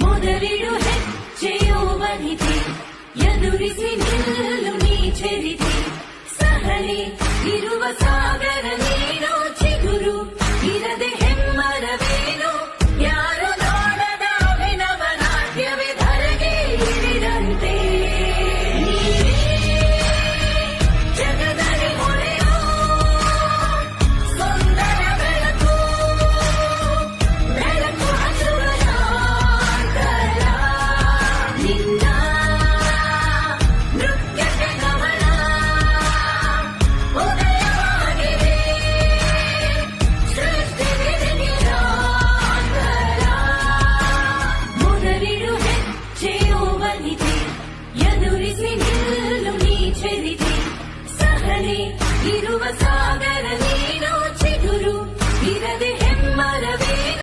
ಮೊದಲಿಡು ಹೆಜ್ಜೆಯೋ ಬನಿತೆ ಎದುರಿಸಿ ನಿಲ್ಲು ನೀ ಚೆರಿತೆ ಸಹನೆ ಇರುವ ಸಾಗರ ನೀನೋ ಚಿಗುರು இருவசாகரன்.